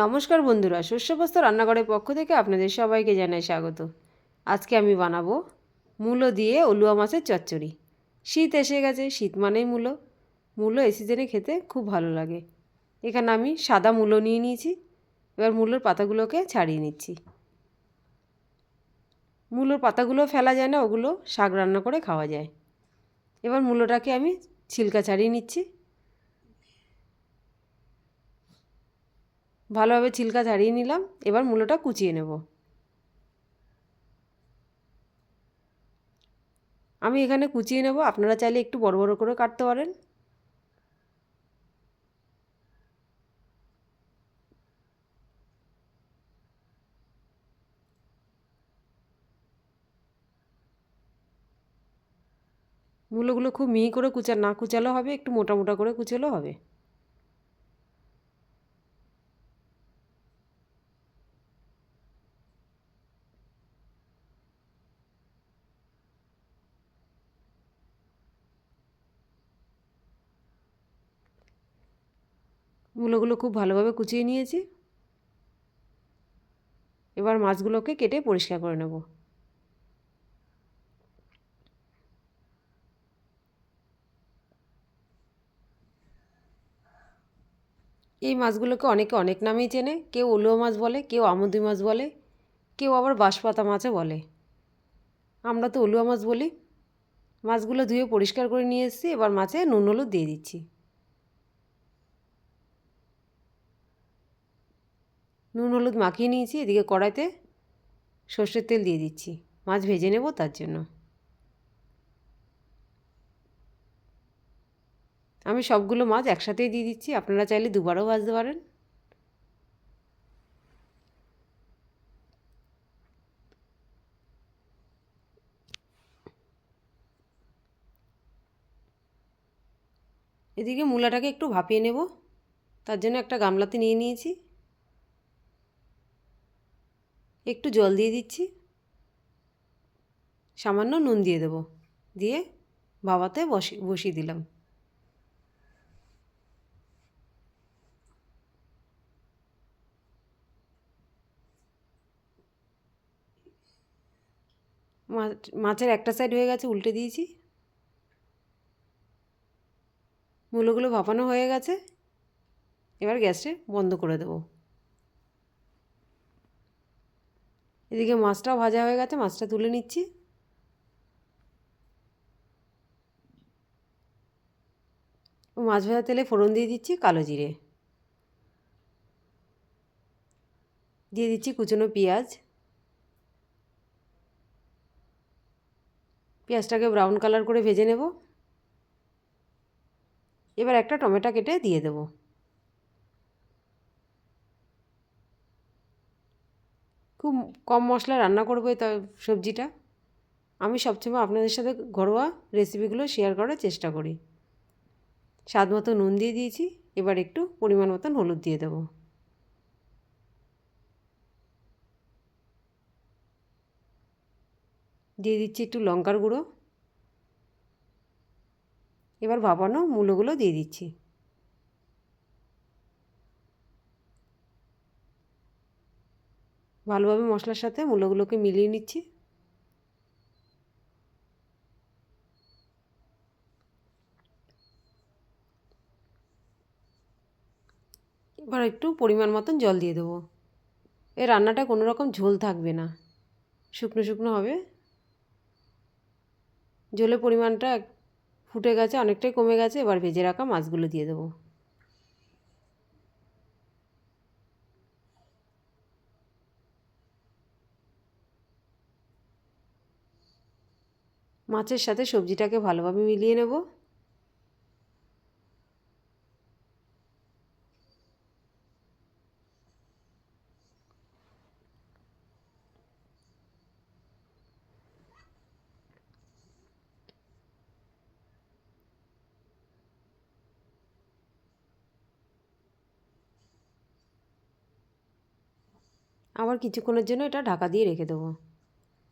নমস্কার বন্ধুরা, শস্যবস্ত রান্নাঘরের পক্ষ থেকে আপনাদের সবাইকে জানাই স্বাগত। আজকে আমি বানাবো মূলো দিয়ে অলুয়া মাছের চচ্চড়ি। শীত এসে গেছে, শীত মানেই মূলো। মূলো এই সিজনে খেতে খুব ভালো লাগে। এখানে আমি সাদা মূলো নিয়ে নিয়েছি, এবার মূলোর পাতাগুলোকে ছাড়িয়ে নিচ্ছি। মূলোর পাতাগুলো ফেলা যায় না, ওগুলো শাক রান্না করে খাওয়া যায়। এবার মূলোটাকে আমি ছিলকা ছাড়িয়ে নিচ্ছি। ভালোভাবে ছিলকা ছাড়িয়ে নিলাম, এবার মূলোটা কুচিয়ে নেব। আমি এখানে কুচিয়ে নেব, আপনারা চাইলে একটু বড় বড় করে কাটতে পারেন। মূলোগুলো খুব মিহি করে কুচা না কুচালেও হবে, একটু মোটা মোটা করে কুচালেও হবে। মূলোগুলো খুব ভালোভাবে কুচিয়ে নিয়েছি। এবার মাছগুলোকে কেটে পরিষ্কার করে নেব। এই মাছগুলোকে অনেকে অনেক নামেই চেনে। কেউ ওলুয়া মাছ বলে, কেউ আমুদি মাছ বলে, কেউ আবার বাঁশপাতা মাছও বলে। আমরা তো ওলুয়া মাছ বলি। মাছগুলো ধুয়ে পরিষ্কার করে নিয়ে এসেছি। এবার মাছে নুন, হলুদ দিয়ে দিচ্ছি। নুন, হলুদ মাখিয়ে নিয়েছি, এদিকে কড়াইতে সর্ষের তেল দিয়ে দিচ্ছি। মাছ ভেজে নেব তার জন্য। আমি সবগুলো মাছ একসাথেই দিয়ে দিচ্ছি। আপনারা চাইলে দুবারও ভাজতে পারেন। এদিকে মূলাটাকে একটু ভাপিয়ে নেব। তার জন্য একটা গামলাতে নিয়ে নিয়েছি। একটু জল দিয়ে দিচ্ছি। সামান্য নুন দিয়ে দেবো। দিয়ে বাবাতে বসি, বসিয়ে দিলাম। মাছের একটা সাইড হয়ে গেছে, উল্টে দিয়েছি। মূলগুলো ভাপানো হয়ে গেছে। এবার গ্যাসটা বন্ধ করে দেবো। এদিকে মাছটাও ভাজা হয়ে গেছে, মাছটা তুলে নিচ্ছি। মাছ ভাজা তেলে ফোড়ন দিয়ে দিচ্ছি কালো জিরে। দিয়ে দিচ্ছি কুচনো পেঁয়াজ। পেঁয়াজটাকে ব্রাউন কালার করে ভেজে নেব। এবার একটা টমেটো কেটে দিয়ে দেবো। কম মশলা রান্না করব এই সবজিটা। আমি সবসময় আপনাদের সাথে ঘরোয়া রেসিপিগুলো শেয়ার করার চেষ্টা করি। স্বাদ মতো নুন দিয়ে দিয়েছি, এবার একটু পরিমাণ মতন হলুদ দিয়ে দেবো। দিয়ে দিচ্ছি একটু লঙ্কার গুঁড়ো। এবার ভাপানো মূলোগুলো দিয়ে দিচ্ছি। ভালোভাবে মশলার সাথে মূলোগুলোকে মিলিয়ে নিচ্ছি। এবার একটু পরিমাণ মতন জল দিয়ে দেবো। এই রান্নাটা কোনো রকম ঝোল থাকবে না। শুকনো শুকনো হবে। জলের পরিমাণটা ফুটে গেছে, অনেকটাই কমে গেছে। এবার ভেজে রাখা মাছগুলো দিয়ে দেবো। মাছের সাথে সবজিটাকে ভালোভাবে মিলিয়ে নেব। আবার কিছুক্ষণের জন্য এটা ঢাকা দিয়ে রেখে দেবো।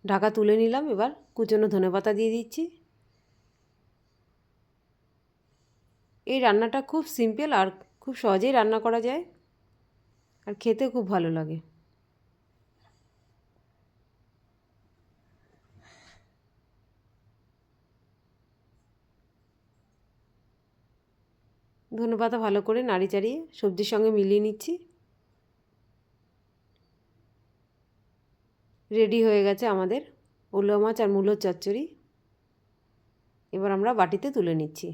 ঢাকা তুলে নিলাম, এবার কুচনো ধনে পাতা দিয়ে দিচ্ছি। এই রান্নাটা খুব সিম্পল আর খুব সহজেই রান্না করা যায় আর খেতে খুব ভালো লাগে। ধনে পাতা ভালো করে নাড়ি চাড়িয়ে সবজির সঙ্গে মিলিয়ে নিচ্ছি। রেডি হয়ে গেছে আমাদের উলো মাছ আর মূলোর চচ্চড়ি। এবার আমরা বাটিতে তুলে নিচ্ছি।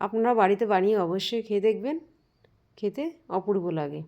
আপনারা বাড়িতে বানিয়ে অবশ্যই খেয়ে দেখবেন। খেতে অপূর্ব লাগে।